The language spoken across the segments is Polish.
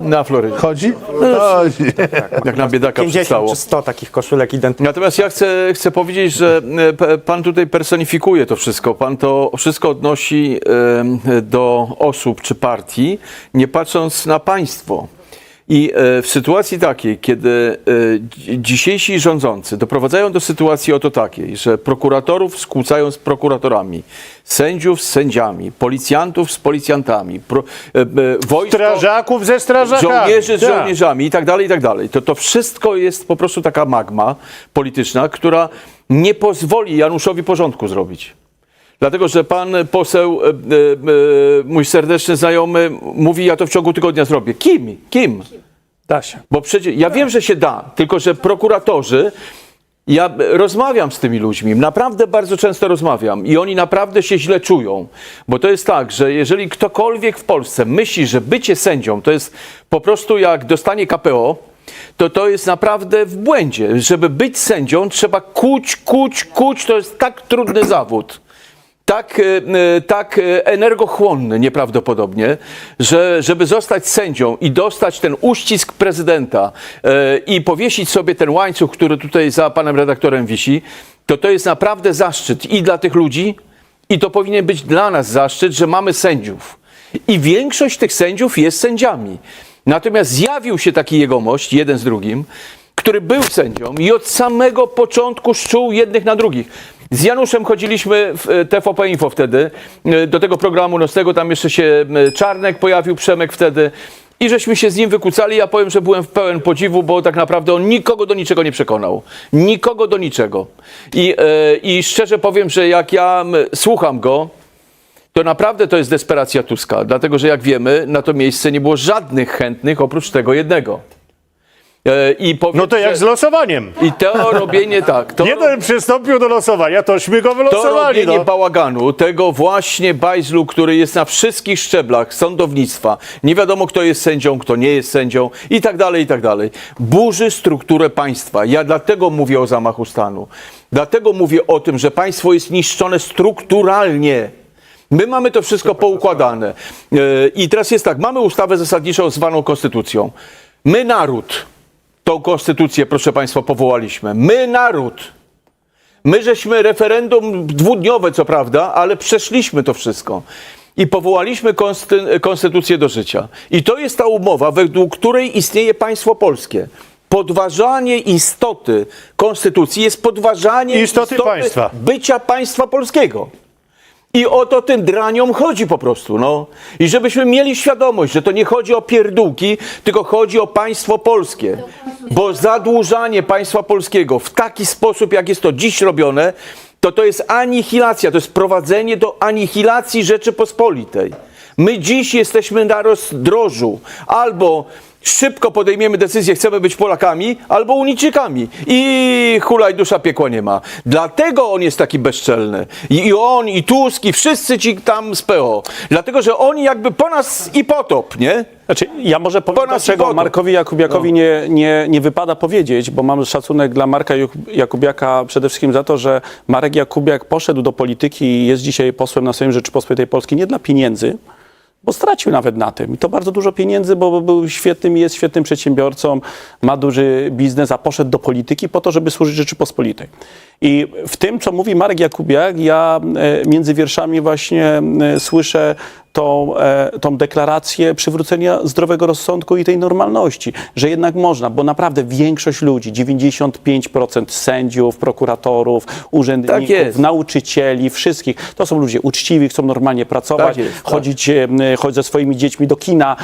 Na Florydzie. Chodzi? Chodzi. Jak na biedaka 50 przystało. czy 100 takich koszulek identycznych. Natomiast ja chcę, chcę powiedzieć, że e, p- pan tutaj personifikuje to wszystko. Pan to wszystko odnosi e, do osób czy partii, nie patrząc na państwo. I e, w sytuacji takiej, kiedy e, dzi- dzisiejsi rządzący doprowadzają do sytuacji oto takiej, że prokuratorów skłócają z prokuratorami, sędziów z sędziami, policjantów z policjantami, pro, e, wojsko Strażaków ze strażakami. żołnierzy z Tak. żołnierzami i tak dalej, i tak dalej. To, to wszystko jest po prostu taka magma polityczna, która nie pozwoli Januszowi porządku zrobić. Dlatego, że pan poseł, mój serdeczny znajomy, mówi, ja to w ciągu tygodnia zrobię. Kim? Kim? Da się. Bo przecież ja wiem, że się da, tylko że prokuratorzy. Ja rozmawiam z tymi ludźmi, naprawdę bardzo często rozmawiam i oni naprawdę się źle czują. Bo to jest tak, że jeżeli ktokolwiek w Polsce myśli, że bycie sędzią to jest po prostu jak dostanie KPO, to to jest naprawdę w błędzie. Żeby być sędzią, trzeba kuć, kuć, kuć. To jest tak trudny zawód tak, e, e, tak energochłonny nieprawdopodobnie, że żeby zostać sędzią i dostać ten uścisk prezydenta e, i powiesić sobie ten łańcuch, który tutaj za panem redaktorem wisi, to to jest naprawdę zaszczyt i dla tych ludzi, i to powinien być dla nas zaszczyt, że mamy sędziów. I większość tych sędziów jest sędziami. Natomiast zjawił się taki jegomość, jeden z drugim, który był sędzią i od samego początku szczuł jednych na drugich. Z Januszem chodziliśmy w e, TVP Info wtedy, e, do tego programu nocnego, tam jeszcze się Czarnek pojawił, Przemek wtedy. I żeśmy się z nim wykucali. Ja powiem, że byłem w pełen podziwu, bo tak naprawdę on nikogo do niczego nie przekonał. Nikogo do niczego. I, e, i szczerze powiem, że jak ja słucham go, to naprawdę to jest desperacja Tuska. Dlatego, że jak wiemy, na to miejsce nie było żadnych chętnych oprócz tego jednego. E, I powiem, No to jak że- z losowaniem. I to robienie tak. To, Jeden przystąpił do losowania, tośmy go to wylosowali. robienie No. bałaganu, tego właśnie bajzlu, który jest na wszystkich szczeblach sądownictwa. Nie wiadomo, kto jest sędzią, kto nie jest sędzią i tak dalej, i tak dalej. Burzy strukturę państwa. Ja dlatego mówię o zamachu stanu. Dlatego mówię o tym, że państwo jest niszczone strukturalnie. My mamy to wszystko poukładane. E, I teraz jest tak, mamy ustawę zasadniczą zwaną konstytucją. My naród tą konstytucję, proszę Państwa, powołaliśmy. My naród. My żeśmy referendum dwudniowe, co prawda, ale przeszliśmy to wszystko. I powołaliśmy konsty, konstytucję do życia. I to jest ta umowa, według której istnieje państwo polskie. Podważanie istoty konstytucji jest podważanie Istoty państwa. bycia państwa polskiego. I o to tym draniom chodzi po prostu. No. I żebyśmy mieli świadomość, że to nie chodzi o pierdółki, tylko chodzi o państwo polskie. Bo zadłużanie państwa polskiego w taki sposób, jak jest to dziś robione, to to jest anihilacja, to jest prowadzenie do anihilacji Rzeczypospolitej. My dziś jesteśmy na rozdrożu. Albo szybko podejmiemy decyzję, chcemy być Polakami, albo Unijczykami. I hulaj dusza piekła nie ma. Dlatego on jest taki bezczelny. I, I on, i Tusk, i wszyscy ci tam z PO. Dlatego, że oni jakby po nas i potop, nie? Znaczy, ja może powiem, Ponad dlaczego. Markowi Jakubiakowi nie, nie, nie wypada powiedzieć, bo mam szacunek dla Marka Jakubiaka przede wszystkim za to, że Marek Jakubiak poszedł do polityki i jest dzisiaj posłem na Sejm Rzeczypospolitej Polskiej nie dla pieniędzy, bo stracił nawet na tym. I to bardzo dużo pieniędzy, bo był świetnym jest świetnym przedsiębiorcą, ma duży biznes, a poszedł do polityki po to, żeby służyć Rzeczypospolitej. I w tym, co mówi Marek Jakubiak, ja e, między wierszami właśnie e, słyszę tą, e, tą deklarację przywrócenia zdrowego rozsądku i tej normalności, że jednak można, bo naprawdę większość ludzi, 95% sędziów, prokuratorów, urzędników, Tak nauczycieli, wszystkich, to są ludzie uczciwi, chcą normalnie pracować, Tak jest, tak. chodzić, e, chodzić ze swoimi dziećmi do kina,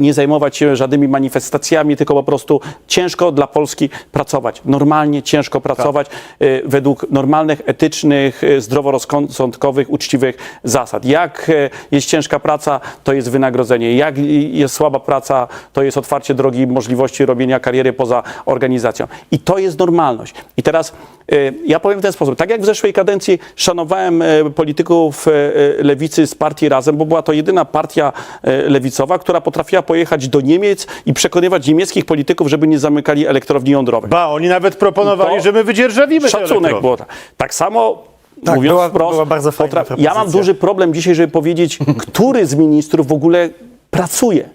nie zajmować się żadnymi manifestacjami, tylko po prostu ciężko dla Polski pracować. Normalnie ciężko pracować e, według normalnych, etycznych, e, zdroworozsądkowych, uczciwych zasad. Jak e, jest ciężka praca, to jest wynagrodzenie. Jak jest słaba praca, to jest otwarcie drogi możliwości robienia kariery poza organizacją. I to jest normalność. I teraz e, ja powiem w ten sposób. Tak jak w zeszłej kadencji szanowałem polityków lewicy z partii Razem, bo była to jedyna partia lewicowa, która potrafiła pojechać do Niemiec i przekonywać niemieckich polityków, żeby nie zamykali elektrowni jądrowej. Ba, oni nawet proponowali, To że my wydzierżawimy te Szacunek było tak. Samo Tak, mówiąc była- wprost, była bardzo fajna potra- ja mam duży problem dzisiaj, żeby powiedzieć, który z ministrów w ogóle pracuje.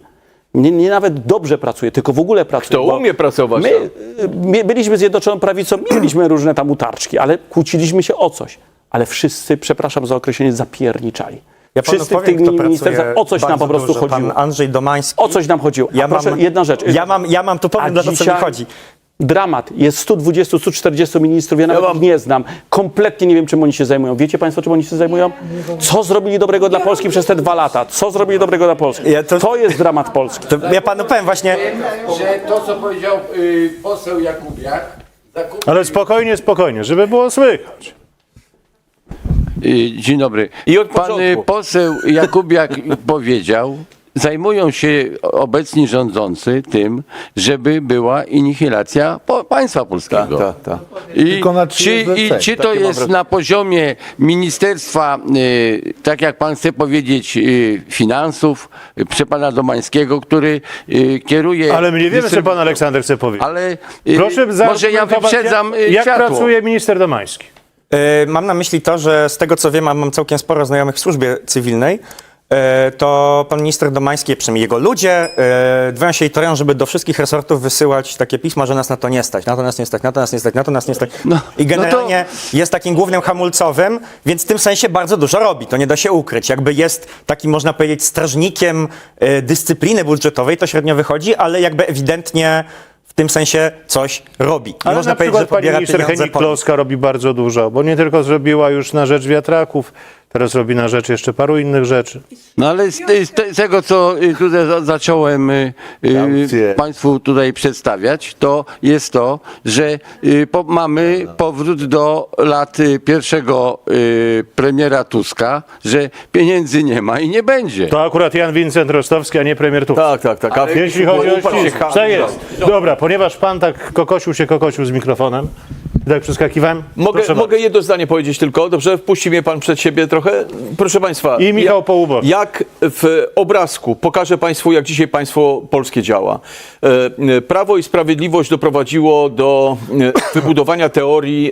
nie, nie nawet dobrze pracuje, tylko w ogóle pracuje. Kto umie pracować, My y, my byliśmy Zjednoczoną Prawicą, mieliśmy różne tam utarczki, ale kłóciliśmy się o coś. Ale wszyscy, przepraszam za określenie, zapierniczali. Ja wszyscy w tych ministerstwach, o coś nam po prostu dużo. chodziło. Pan Andrzej Domański. O coś nam chodziło. A Ja proszę, mam, jedna rzecz. Ja mam, ja mam tu powiem, A dla co mi dzisiaj chodzi. Dramat. Jest 120, 140 ministrów, ja nawet mam- ich nie znam. Kompletnie nie wiem, czym oni się zajmują. Wiecie Państwo, czym oni się zajmują? Co zrobili dobrego dla Polski przez te dwa lata? Co zrobili dobrego dla Polski? Ja to- To jest dramat Polski. To ja panu powiem właśnie, że to, co powiedział y, poseł Jakubiak, zakup... Ale spokojnie, spokojnie, żeby było słychać. Y, Dzień dobry. I od Pan y, początku. poseł Jakubiak powiedział, zajmują się obecni rządzący tym, żeby była inihilacja po, państwa polskiego. Tak, tak, tak. I Tylko na czy, 30 i czy to jest na poziomie Ministerstwa, y, tak jak pan chce powiedzieć, y, finansów, y, przy pana Domańskiego, który y, kieruje... Ale my nie wiemy, co pan Aleksander chce powiedzieć. Ale y, Proszę może ja zaargumentować, wyprzedzam y, jak, światło. pracuje minister Domański. e, mam na myśli to, że z tego co wiem, a mam całkiem sporo znajomych w służbie cywilnej, to pan minister Domański, przynajmniej jego ludzie, e, dbają się i torują, żeby do wszystkich resortów wysyłać takie pisma, że nas na to nie stać, na to nas nie stać, na to nas nie stać, na to nas nie stać. No, I no generalnie jest takim głównym hamulcowym, więc w tym sensie bardzo dużo robi, to nie da się ukryć. Jakby jest takim, można powiedzieć, strażnikiem e, dyscypliny budżetowej, to średnio wychodzi, ale jakby ewidentnie w tym sensie coś robi. Ale można na powiedzieć, przykład że pani minister Henik Kloska robi bardzo dużo, bo nie tylko zrobiła już na rzecz wiatraków, teraz robi na rzecz jeszcze paru innych rzeczy. No ale z, z, te- z tego, co y, tutaj za, zacząłem y, y. Państwu tutaj przedstawiać, to jest to, że y, po, mamy powrót do lat y, pierwszego y, premiera Tuska, że pieniędzy nie ma i nie będzie. To akurat Jan Wincent Rostowski, a nie premier Tusk. Tak, tak, tak. A Jeśli chodzi o się Co jest? Dobra, ponieważ pan tak kokosił się kokosił z mikrofonem, i tak przeskakiwałem, Mogę, proszę mogę jedno zdanie powiedzieć tylko, dobrze? Wpuści mnie pan przed siebie trochę. Proszę państwa. I Michał Połubok. Jak w obrazku pokażę państwu, jak dzisiaj państwo polskie działa. E, e, Prawo i Sprawiedliwość doprowadziło do e, wybudowania teorii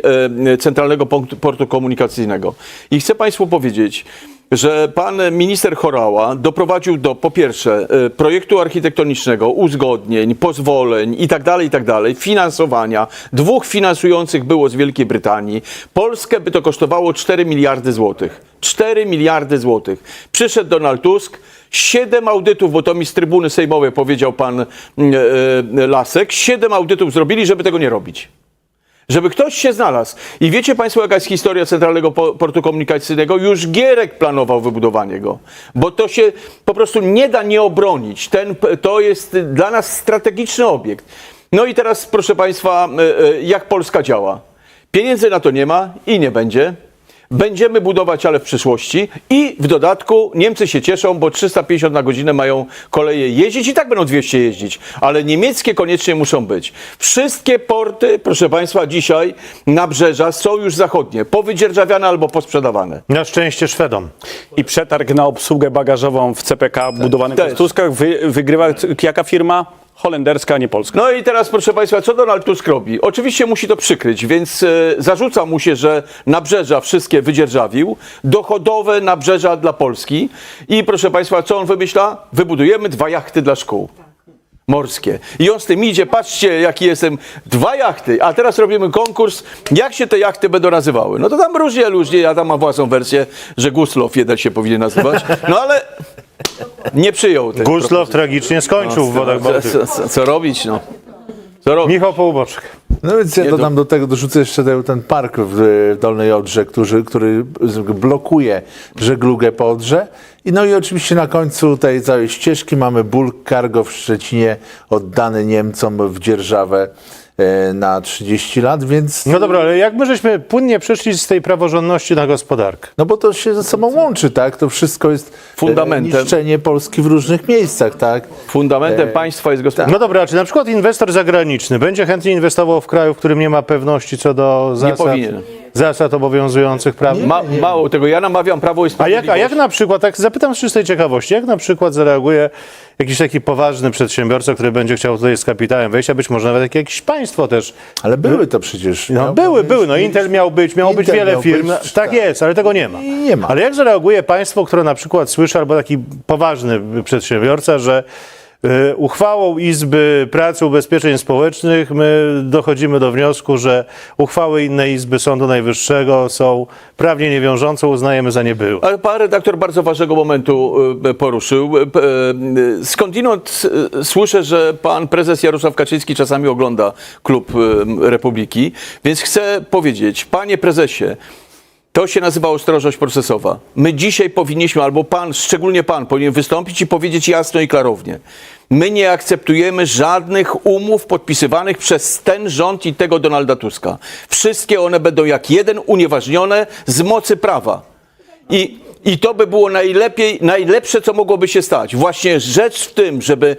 e, Centralnego Punktu- Portu Komunikacyjnego. I chcę państwu powiedzieć, że pan minister Chorała doprowadził do, po pierwsze, e, projektu architektonicznego, uzgodnień, pozwoleń i tak dalej, i tak finansowania. Dwóch finansujących było z Wielkiej Brytanii. Polskę by to kosztowało 4 miliardy złotych. 4 miliardy złotych. Przyszedł Donald Tusk, siedem audytów, bo to mi z trybuny sejmowej powiedział pan e, e, Lasek, siedem audytów zrobili, żeby tego nie robić. Żeby ktoś się znalazł. I wiecie Państwo, jaka jest historia Centralnego Po- Portu Komunikacyjnego? Już Gierek planował wybudowanie go. Bo to się po prostu nie da nie obronić. Ten, to jest dla nas strategiczny obiekt. No i teraz, proszę Państwa, e, e, jak Polska działa? Pieniędzy na to nie ma i nie będzie. Będziemy budować, ale w przyszłości. I w dodatku Niemcy się cieszą, bo 350 na godzinę mają koleje jeździć i tak będą 200 jeździć. Ale niemieckie koniecznie muszą być. Wszystkie porty, proszę Państwa, dzisiaj nabrzeża są już zachodnie. Powydzierżawiane albo posprzedawane. Na szczęście Szwedom. I przetarg na obsługę bagażową w CPK budowanym Też. przez Tuska wy, wygrywa jaka firma? Holenderska, a nie polska. No i teraz, proszę Państwa, co Donald Tusk robi? Oczywiście musi to przykryć, więc e, zarzuca mu się, że nabrzeża wszystkie wydzierżawił, dochodowe nabrzeża dla Polski. I proszę Państwa, co on wymyśla? Wybudujemy dwa jachty dla szkół. Morskie. I on z tym idzie, patrzcie jaki jestem, dwa jachty, a teraz robimy konkurs, jak się te jachty będą nazywały. No to tam różnie, różnie, ja tam mam własną wersję, że Guslow jeden się powinien nazywać, no ale nie przyjął tej Guslow tragicznie skończył w wodach co, Bałtyku. co, co, co robić, no? Co robić? Michał Połuboczek. No więc ja dodam do tego, dorzucę jeszcze ten, ten park w w Dolnej Odrze, który, który blokuje żeglugę po Odrze. I no i oczywiście na końcu tej całej ścieżki mamy bulk cargo w Szczecinie oddany Niemcom w dzierżawę e, na 30 lat, więc No dobra, ale jak my żeśmy płynnie przeszli z tej praworządności na gospodarkę? no bo to się ze sobą łączy, tak? To wszystko jest e, Fundamentem. niszczenie Polski w różnych miejscach, tak? Fundamentem państwa jest gospodarka. No dobra, czy na przykład inwestor zagraniczny będzie chętnie inwestował w kraju, w którym nie ma pewności co do zasad, powinien. Zasad obowiązujących prawnych? Ma, mało tego, ja namawiam Prawo i A jak, Sprawiedliwość. a jak na przykład, tak zapytam z czystej ciekawości, jak na przykład zareaguje jakiś taki poważny przedsiębiorca, który będzie chciał tutaj z kapitałem wejść, a być może nawet jakieś państwo też. Ale były to przecież. No, miał były, być- były. No Intel miał być, miało być Intel wiele miał firm. być, tak tak. jest, ale tego nie ma. I nie ma. Ale jak zareaguje państwo, które na przykład słyszy, albo taki poważny przedsiębiorca, że Uchwałą Izby Pracy Ubezpieczeń Społecznych my dochodzimy do wniosku, że uchwały innej Izby Sądu Najwyższego są prawnie niewiążące, uznajemy za niebyłe. Ale pan redaktor bardzo ważnego momentu y, poruszył. Y, Skądinąd słyszę, że pan prezes Jarosław Kaczyński czasami ogląda klub Republiki, więc chcę powiedzieć, panie prezesie, to się nazywa ostrożność procesowa. My dzisiaj powinniśmy, albo pan, szczególnie pan, powinien wystąpić i powiedzieć jasno i klarownie. My nie akceptujemy żadnych umów podpisywanych przez ten rząd i tego Donalda Tuska. Wszystkie one będą jak jeden unieważnione z mocy prawa. I, I to by było najlepiej, najlepsze, co mogłoby się stać. Właśnie rzecz w tym, żeby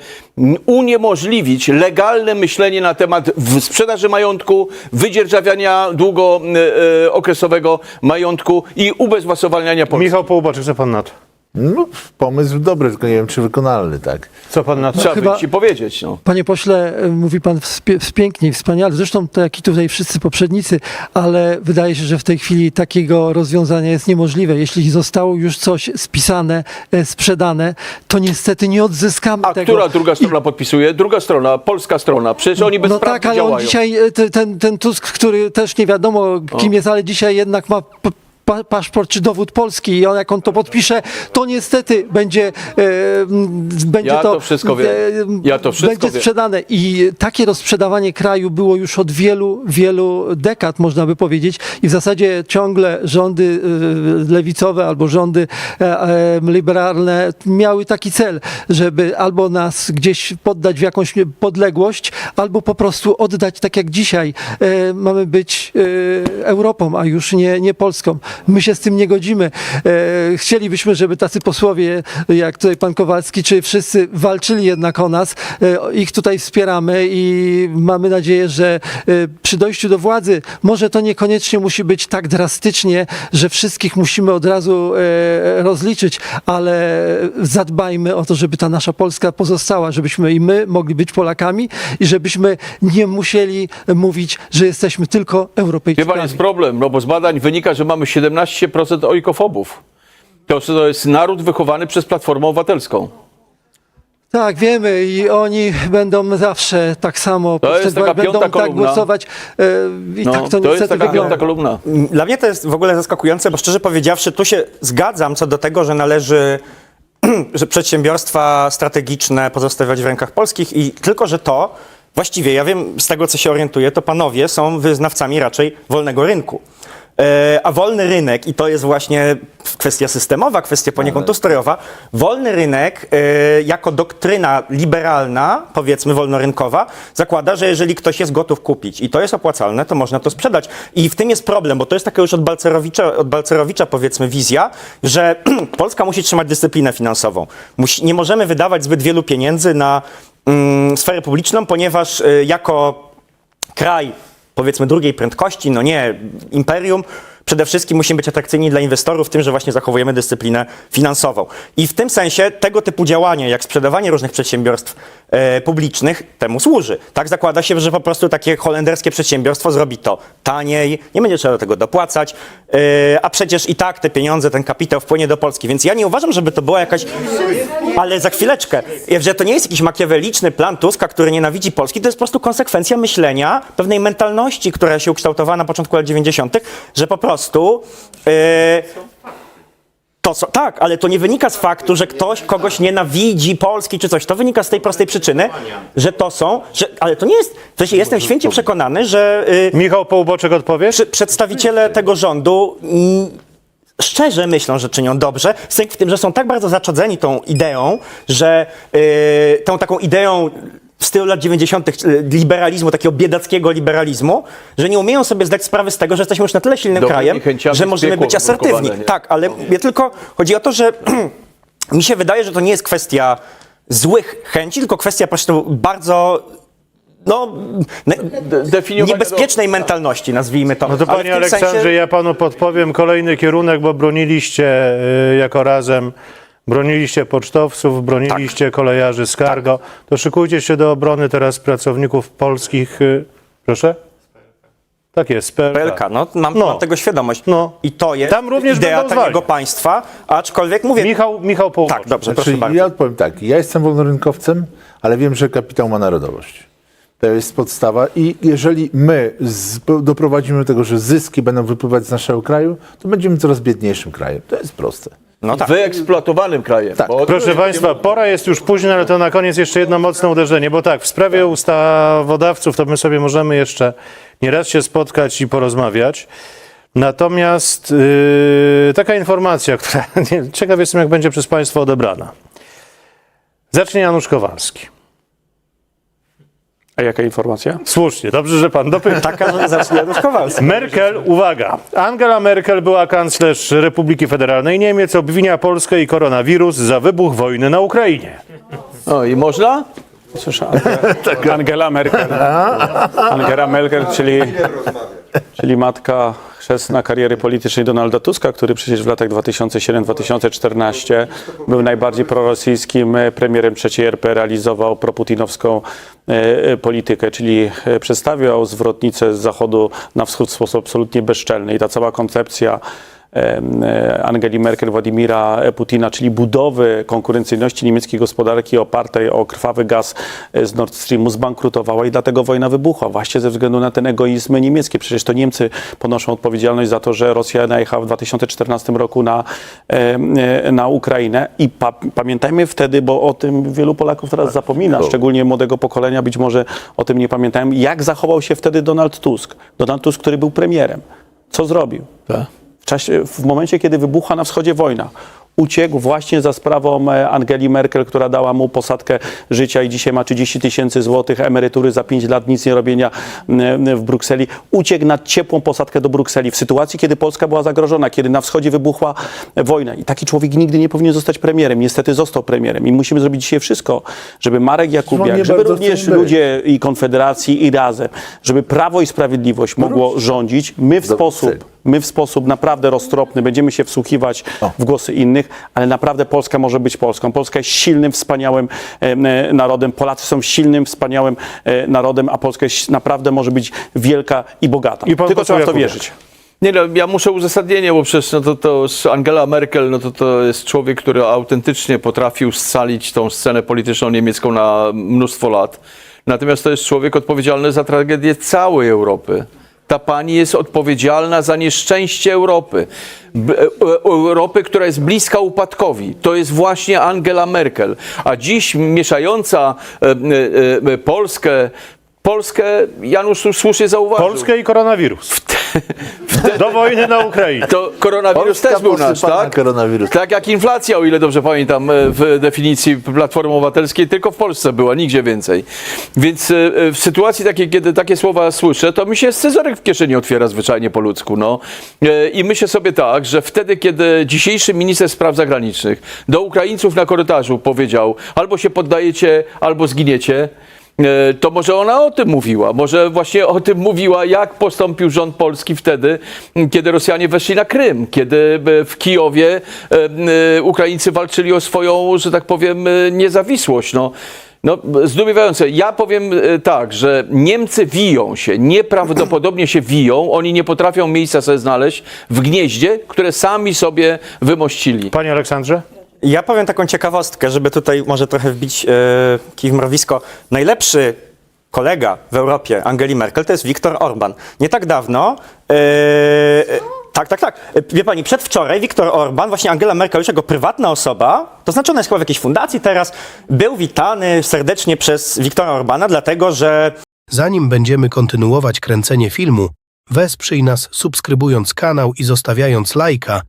uniemożliwić legalne myślenie na temat sprzedaży majątku, wydzierżawiania długookresowego majątku i ubezwłasowalniania Polski. Michał Połubaczyk, co pan na to? No, pomysł dobry, tylko nie wiem, czy wykonalny, tak. Co pan na to? Trzeba chyba- by ci powiedzieć. No. Panie pośle, e, mówi pan wspie- pięknie, wspaniale, zresztą tak jak i tutaj wszyscy poprzednicy, ale wydaje się, że w tej chwili takiego rozwiązania jest niemożliwe. Jeśli zostało już coś spisane, e, sprzedane, to niestety nie odzyskamy A tego. która druga strona podpisuje? Druga strona, polska strona. Przecież oni No bezprawnie tak, ale działają. on dzisiaj, e, te- ten, ten Tusk, który też nie wiadomo kim jest, ale dzisiaj jednak ma p- pa, paszport czy dowód polski i on, jak on to podpisze, to niestety będzie, e, będzie Ja to, wszystko wiem. e, Ja to wszystko będzie wiem. sprzedane i takie rozprzedawanie kraju było już od wielu, wielu dekad, można by powiedzieć i w zasadzie ciągle rządy e, lewicowe albo rządy e, e, liberalne miały taki cel, żeby albo nas gdzieś poddać w jakąś podległość, albo po prostu oddać tak jak dzisiaj e, mamy być e, Europą, a już nie, nie Polską. My się z tym nie godzimy. E, chcielibyśmy, żeby tacy posłowie, jak tutaj pan Kowalski, czy wszyscy walczyli jednak o nas. E, ich tutaj wspieramy i mamy nadzieję, że e, przy dojściu do władzy może to niekoniecznie musi być tak drastycznie, że wszystkich musimy od razu rozliczyć, ale zadbajmy o to, żeby ta nasza Polska pozostała, żebyśmy i my mogli być Polakami i żebyśmy nie musieli mówić, że jesteśmy tylko Europejczykami. jest problem, no bo z badań wynika, że mamy 17% ojkofobów. To, to jest naród wychowany przez Platformę Obywatelską. Tak, wiemy i oni będą zawsze tak samo To jest taka będą piąta tak kolumna. głosować e, i No, tak to, to jest niestety taka wygląda. piąta kolumna. Dla mnie to jest w ogóle zaskakujące, bo szczerze powiedziawszy, tu się zgadzam co do tego, że należy że przedsiębiorstwa strategiczne pozostawiać w rękach polskich i tylko, że to właściwie, ja wiem z tego, co się orientuję, to panowie są wyznawcami raczej wolnego rynku. E, A wolny rynek, i to jest właśnie kwestia systemowa, kwestia poniekąd ustrojowa, wolny rynek e, jako doktryna liberalna, powiedzmy wolnorynkowa, zakłada, że jeżeli ktoś jest gotów kupić i to jest opłacalne, to można to sprzedać. I w tym jest problem, bo to jest taka już od Balcerowicza, od Balcerowicza powiedzmy wizja, że Polska musi trzymać dyscyplinę finansową. Musi, nie możemy wydawać zbyt wielu pieniędzy na mm, sferę publiczną, ponieważ y, jako kraj, powiedzmy, drugiej prędkości, no nie imperium, przede wszystkim musimy być atrakcyjni dla inwestorów w tym, że właśnie zachowujemy dyscyplinę finansową. I w tym sensie tego typu działania, jak sprzedawanie różnych przedsiębiorstw e, publicznych, temu służy. Tak zakłada się, że po prostu takie holenderskie przedsiębiorstwo zrobi to taniej, nie będzie trzeba do tego dopłacać, e, a przecież i tak te pieniądze, ten kapitał wpłynie do Polski. Więc ja nie uważam, żeby to była jakaś... Ale za chwileczkę, że to nie jest jakiś makiaweliczny plan Tuska, który nienawidzi Polski, to jest po prostu konsekwencja myślenia, pewnej mentalności, która się ukształtowała na początku lat 90., że po prostu yy, to co, tak, ale to nie wynika z faktu, że ktoś kogoś nienawidzi Polski czy coś. To wynika z tej prostej przyczyny, że to są, że, ale to nie jest, w sensie jestem święcie przekonany, że yy, Michał Połuboczek odpowie? przy, przedstawiciele tego rządu mm, szczerze myślą, że czynią dobrze, w tym, że są tak bardzo zaczadzeni tą ideą, że yy, tą taką ideą w stylu lat 90. y, liberalizmu, takiego biedackiego liberalizmu, że nie umieją sobie zdać sprawy z tego, że jesteśmy już na tyle silnym Dobrymi krajem, że możemy być asertywni. Tak, ale mnie tylko chodzi o to, że mi się wydaje, że to nie jest kwestia złych chęci, tylko kwestia po prostu bardzo no, niebezpiecznej mentalności, nazwijmy to. No to panie Aleksandrze, sensie- ja panu podpowiem kolejny kierunek, bo broniliście y, jako razem, broniliście pocztowców, broniliście Tak. kolejarzy z cargo. To szykujcie się do obrony teraz pracowników polskich. y, Proszę? Tak jest, PLK. PLK, no, mam, No. mam tego świadomość. No. I to jest Tam również idea będą takiego zwalniać. państwa, aczkolwiek mówię... Michał, Michał Połowski. tak, dobrze, Znaczy, proszę bardzo. ja odpowiem tak, ja jestem wolnorynkowcem, ale wiem, że kapitał ma narodowość. To jest podstawa i jeżeli my z, doprowadzimy do tego, że zyski będą wypływać z naszego kraju, to będziemy coraz biedniejszym krajem. To jest proste. No tak. Wyeksploatowanym krajem. Tak. Bo Proszę Państwa, pora jest już późna, ale to na koniec jeszcze jedno mocne uderzenie, bo tak, w sprawie ustawodawców to my sobie możemy jeszcze nieraz się spotkać i porozmawiać. Natomiast yy, taka informacja, która nie, ciekaw jestem, jak będzie przez Państwa odebrana. Zacznie Janusz Kowalski. A jaka informacja? Słusznie, dobrze, że Pan dopyta. Taka, że zacznie Janusz Kowalski. Merkel, uwaga, Angela Merkel była kanclerz Republiki Federalnej Niemiec, obwinia Polskę i koronawirus za wybuch wojny na Ukrainie. No i można? Słyszałem. Angela Merkel. Angela Merkel, czyli, czyli matka chrzestna kariery politycznej Donalda Tuska, który przecież w latach 2007-2014 był najbardziej prorosyjskim premierem trzeciej RP, realizował proputinowską e, e, politykę, czyli e, przedstawiał zwrotnicę z zachodu na wschód w sposób absolutnie bezczelny. I ta cała koncepcja Angeli Merkel, Władimira Putina, czyli budowy konkurencyjności niemieckiej gospodarki opartej o krwawy gaz e, z Nord Streamu zbankrutowała i dlatego wojna wybuchła, właśnie ze względu na ten egoizm niemiecki. Przecież to Niemcy ponoszą odpowiedzialność za to, że Rosja najechała w 2014 roku na, em, e, na Ukrainę i pa, pamiętajmy wtedy, bo o tym wielu Polaków teraz zapomina, szczególnie młodego pokolenia być może o tym nie pamiętają, jak zachował się wtedy Donald Tusk. Donald Tusk, który był premierem. Co zrobił? czasie, w momencie, kiedy wybuchła na wschodzie wojna, uciekł właśnie za sprawą e, Angeli Merkel, która dała mu posadkę życia i dzisiaj ma 30 tysięcy złotych emerytury za 5 lat nic nie robienia w Brukseli. Uciekł na ciepłą posadkę do Brukseli w sytuacji, kiedy Polska była zagrożona, kiedy na wschodzie wybuchła wojna. I taki człowiek nigdy nie powinien zostać premierem. Niestety został premierem i musimy zrobić dzisiaj wszystko, żeby Marek Jakubiak, żeby również ludzie i Konfederacji i Razem, żeby Prawo i Sprawiedliwość mogło rządzić. My w sposób My w sposób naprawdę roztropny będziemy się wsłuchiwać w głosy innych, ale naprawdę Polska może być Polską. Polska jest silnym, wspaniałym e, narodem. Polacy są silnym, wspaniałym e, narodem, a Polska jest, naprawdę może być wielka i bogata. I pan Tylko poseł trzeba w to wierzyć. Nie no, ja muszę uzasadnienie, bo przecież no to, to z Angela Merkel, no to, to jest człowiek, który autentycznie potrafił scalić tą scenę polityczną niemiecką na mnóstwo lat. Natomiast to jest człowiek odpowiedzialny za tragedię całej Europy. Ta pani jest odpowiedzialna za nieszczęście Europy. E- e- Europy, która jest bliska upadkowi. To jest właśnie Angela Merkel. A dziś mieszająca e, Polskę, Polskę, Janusz słusznie zauważył. Polskę i koronawirus. Do wojny na Ukrainie. To koronawirus Polska też był nasz, posypana tak? koronawirus. Tak jak inflacja, o ile dobrze pamiętam, e, w definicji Platformy Obywatelskiej, tylko w Polsce była, nigdzie więcej. Więc e, e, w sytuacji takiej, kiedy takie słowa słyszę, to mi się scyzoryk w kieszeni otwiera zwyczajnie po ludzku. No. I myślę sobie tak, że wtedy, kiedy dzisiejszy minister spraw zagranicznych do Ukraińców na korytarzu powiedział, albo się poddajecie, albo zginiecie, to może ona o tym mówiła. Może właśnie o tym mówiła, jak postąpił rząd polski wtedy, kiedy Rosjanie weszli na Krym, kiedy e, w Kijowie e, e, Ukraińcy walczyli o swoją, że tak powiem, e, niezawisłość. No. No, zdumiewające. Ja powiem e, tak, że Niemcy wiją się, nieprawdopodobnie się wiją. Oni nie potrafią miejsca sobie znaleźć w gnieździe, które sami sobie wymościli. Panie Aleksandrze? Ja powiem taką ciekawostkę, żeby tutaj może trochę wbić e, kij w mrowisko. Najlepszy kolega w Europie Angeli Merkel to jest Viktor Orban. Nie tak dawno. E, tak, tak, tak. Wie pani, przedwczoraj Viktor Orban, właśnie Angela Merkel już jako prywatna osoba, to znaczy ona jest chyba w jakiejś fundacji teraz, był witany serdecznie przez Viktora Orbana, dlatego że Zanim będziemy kontynuować kręcenie filmu, wesprzyj nas subskrybując kanał i zostawiając lajka.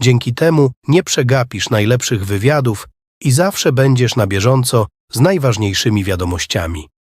Dzięki temu nie przegapisz najlepszych wywiadów i zawsze będziesz na bieżąco z najważniejszymi wiadomościami.